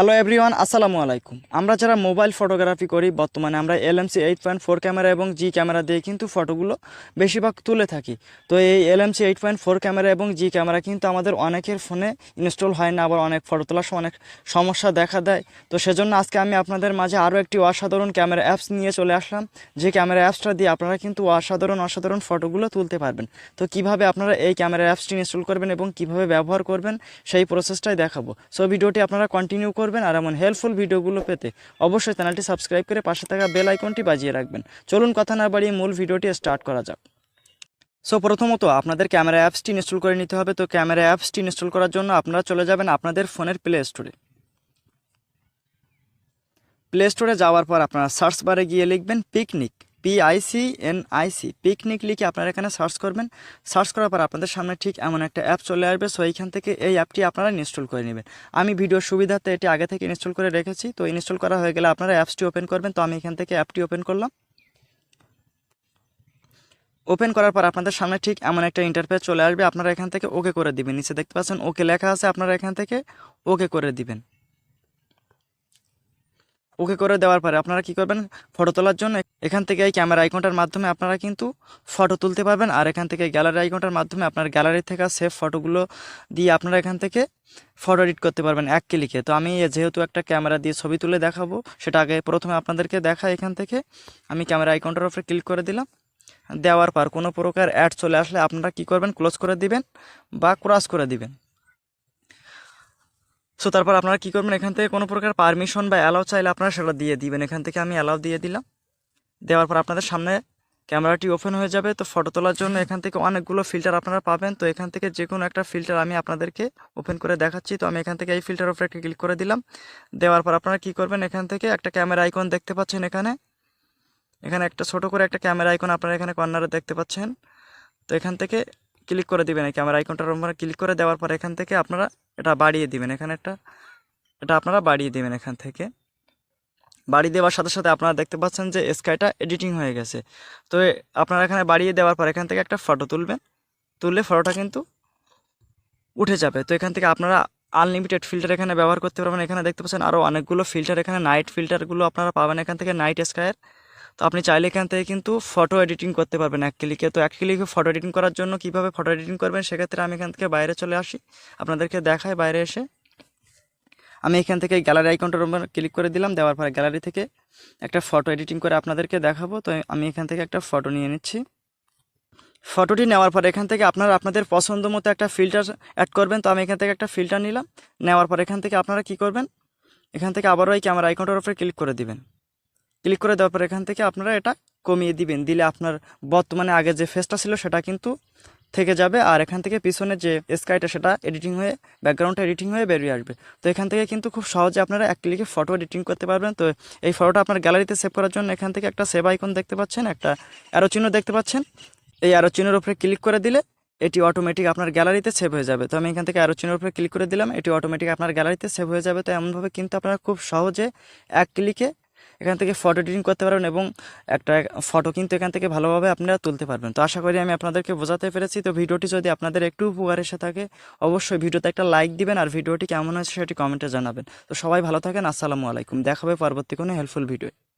Hello everyone আসসালামু আলাইকুম আমরা যারা মোবাইল ফটোগ্রাফি করি, বর্তমানে আমরা LMC eight point four camera এবং জি ক্যামেরা দিয়ে কিন্তু ফটোগুলো বেশিরভাগ তুলে থাকি। তো এই LMC eight point four camera এবং জি ক্যামেরা কিন্তু আমাদের অনেকের ফোনে ইনস্টল হয় না, আবার অনেক ফটো তোলার সময় অনেক সমস্যা দেখা দেয়। তো সেজন্য আজকে আমি আপনাদের মাঝে আরও একটি অসাধারণ ক্যামেরা অ্যাপস নিয়ে চলে আসলাম। যে ক্যামেরা অ্যাপসটা দিয়ে আপনারা কিন্তু অসাধারণ অসাধারণ ফটোগুলো তুলতে পারবেন। তো কীভাবে আপনারা এই ক্যামেরা অ্যাপসটি ইনস্টল করবেন এবং কীভাবে ব্যবহার করবেন, সেই প্রসেসটাই দেখাবো। সো ভিডিওটি আপনারা কন্টিনিউ করবেন। আর এমন হেল্পফুল ভিডিওগুলো পেতে অবশ্যই চ্যানেলটি সাবস্ক্রাইব করে পাশে থাকা বেল আইকনটি বাজিয়ে রাখবেন। চলুন কথা না বাড়িয়ে মূল ভিডিওটি স্টার্ট করা যাক। সো প্রথমত আপনাদের ক্যামেরা অ্যাপসটি ইনস্টল করে নিতে হবে। তো ক্যামেরা অ্যাপসটি ইনস্টল করার জন্য আপনারা চলে যাবেন আপনাদের ফোনের প্লে স্টোরে প্লে স্টোরে যাওয়ার পর আপনারা সার্চ বারে গিয়ে লিখবেন picnic P I C N I C picnic লিখে আপনারা এখানে সার্চ করবেন। সার্চ করার পর আপনাদের সামনে ঠিক এমন একটা অ্যাপ চলে আসবে সো এইখান থেকে এই অ্যাপটি আপনারা ইনস্টল করে নেবেন। আমি ভিডিওর সুবিধাতে এটি আগে থেকে ইনস্টল করে রেখেছি, তো ইনস্টল করা হয়ে গেলে আপনারা অ্যাপসটি ওপেন করবেন। তো আমি এখান থেকে অ্যাপটি ওপেন করলাম। ওপেন করার পর আপনাদের সামনে ঠিক এমন একটা ইন্টারফেস চলে আসবে, আপনারা এখান থেকে ওকে করে দিবেন। নিচে দেখতে পাচ্ছেন ওকে লেখা আছে, আপনারা এখান থেকে ওকে করে দিবেন। ওকে করে দেওয়ার পরে আপনারা কি করবেন? ফটো তোলার জন্য এখান থেকে এই ক্যামেরা আইকনটার মাধ্যমে আপনারা কিন্তু ফটো তুলতে পারবেন। আর এখান থেকে গ্যালারি আইকনটার মাধ্যমে আপনার গ্যালারি থেকে সেভ ফটোগুলো দিয়ে আপনারা এখান থেকে ফটো এডিট করতে পারবেন এক ক্লিকে তো আমি যেহেতু একটা ক্যামেরা দিয়ে ছবি তুলে দেখাবো, সেটা আগে প্রথমে আপনাদেরকে দেখা এখান থেকে। আমি ক্যামেরা আইকনটার উপরে ক্লিক করে দিলাম। দেওয়ার পর কোনো প্রকার অ্যাড চলে আসলে আপনারা কি করবেন? ক্লোজ করে দিবেন বা ক্রস করে দিবেন। সো তারপর আপনারা কী করবেন? এখান থেকে কোনো প্রকার পারমিশন বা অ্যালাউ চাইলে আপনারা সেটা দিয়ে দিবেন। এখান থেকে আমি অ্যালাউ দিয়ে দিলাম। দেওয়ার পর আপনাদের সামনে ক্যামেরাটি ওপেন হয়ে যাবে। তো ফটো তোলার জন্য এখান থেকে অনেকগুলো ফিল্টার আপনারা পাবেন। তো এখান থেকে যে কোনো একটা ফিল্টার আমি আপনাদেরকে ওপেন করে দেখাচ্ছি। তো আমি এখান থেকে এই ফিল্টার উপরে ক্লিক করে দিলাম। দেওয়ার পর আপনারা কী করবেন? এখান থেকে একটা ক্যামেরা আইকন দেখতে পাচ্ছেন এখানে। এখানে একটা ছোট করে একটা ক্যামেরা আইকন আপনারা এখানে কর্নারে দেখতে পাচ্ছেন। তো এখান থেকে ক্লিক করে দিবেন এই ক্যামেরা আইকনটার উপরে ক্লিক করে দেওয়ার পর এখান থেকে আপনারা এটা বাড়িয়ে দিবেন। এখানে একটা, এটা আপনারা বাড়িয়ে দিবেন এখান থেকে। বাড়িয়ে দেওয়ার সাথে সাথে আপনারা দেখতে পাচ্ছেন যে স্কাইটা এডিটিং হয়ে গেছে। তো আপনারা এখানে বাড়িয়ে দেওয়ার পর এখান থেকে একটা ফটো তুলবেন। তুললে ফটোটা কিন্তু উঠে যাবে। তো এখান থেকে আপনারা আনলিমিটেড ফিল্টার এখানে ব্যবহার করতে পারবেন। এখানে দেখতে পাচ্ছেন আরও অনেকগুলো ফিল্টার এখানে নাইট ফিল্টারগুলো আপনারা পাবেন। এখান থেকে নাইট স্কাইয়ের তো আপনি চাইলে এখান থেকে কিন্তু ফটো এডিটিং করতে পারবেন এক ক্লিকে তো এক ক্লিকে ফটো এডিটিং করার জন্য কীভাবে ফটো এডিটিং করবেন সেক্ষেত্রে আমি এখান থেকে বাইরে চলে আসি। আপনাদেরকে দেখাই বাইরে এসে। আমি এখান থেকে গ্যালারি আইকনটার উপর ক্লিক করে দিলাম, দেওয়ার পরে গ্যালারি থেকে একটা ফটো এডিটিং করে আপনাদেরকে দেখাবো। তো আমি এখান থেকে একটা ফটো নিয়ে নিচ্ছি। ফটোটি নেওয়ার পর এখান থেকে আপনারা আপনাদের পছন্দ মতো একটা ফিল্টার অ্যাড করবেন। তো আমি এখান থেকে একটা ফিল্টার নিলাম। নেওয়ার পর এখান থেকে আপনারা কি করবেন? এখান থেকে আবারও এই ক্যামেরা আইকনটার উপরে ক্লিক করে দিবেন। ক্লিক করে দেওয়ার পর এখান থেকে আপনারা এটা কমিয়ে দিবেন। দিলে আপনার বর্তমানে আগে যে ফেসটা ছিল সেটা কিন্তু থেকে যাবে আর এখান থেকে পিছনে যে স্কাইটা সেটা এডিটিং হয়ে ব্যাকগ্রাউন্ডটা এডিটিং হয়ে বেরিয়ে আসবে। তো এখান থেকে কিন্তু খুব সহজে আপনারা এক ক্লিকে ফটো এডিটিং করতে পারবেন। তো এই ফটোটা আপনার গ্যালারিতে সেভ করার জন্য এখান থেকে একটা সেভ আইকন দেখতে পাচ্ছেন, একটা অ্যারো চিহ্ন দেখতে পাচ্ছেন। এই অ্যারো চিহ্নের উপরে ক্লিক করে দিলে এটি অটোমেটিক আপনার গ্যালারিতে সেভ হয়ে যাবে। তো আমি এখান থেকে অ্যারো চিহ্নের উপরে ক্লিক করে দিলাম, এটি অটোমেটিক আপনার গ্যালারিতে সেভ হয়ে যাবে। তো এমনভাবে কিন্তু আপনারা খুব সহজে এক ক্লিকে এখান থেকে ফটো এডিটিং করতে পারবেন এবং একটা ফটো কিন্তু এখান থেকে ভালোভাবে আপনারা তুলতে পারবেন। তো আশা করি আমি আপনাদেরকে বোঝাতে পেরেছি। তো ভিডিওটি যদি আপনাদের একটু উপকার এসে থাকে, অবশ্যই ভিডিওতে একটা লাইক দিবেন আর ভিডিওটি কেমন হয়েছে সেটি কমেন্টে জানাবেন। তো সবাই ভালো থাকেন, আসসালামু আলাইকুম। দেখাবে পরবর্তী কোনো হেল্পফুল ভিডিও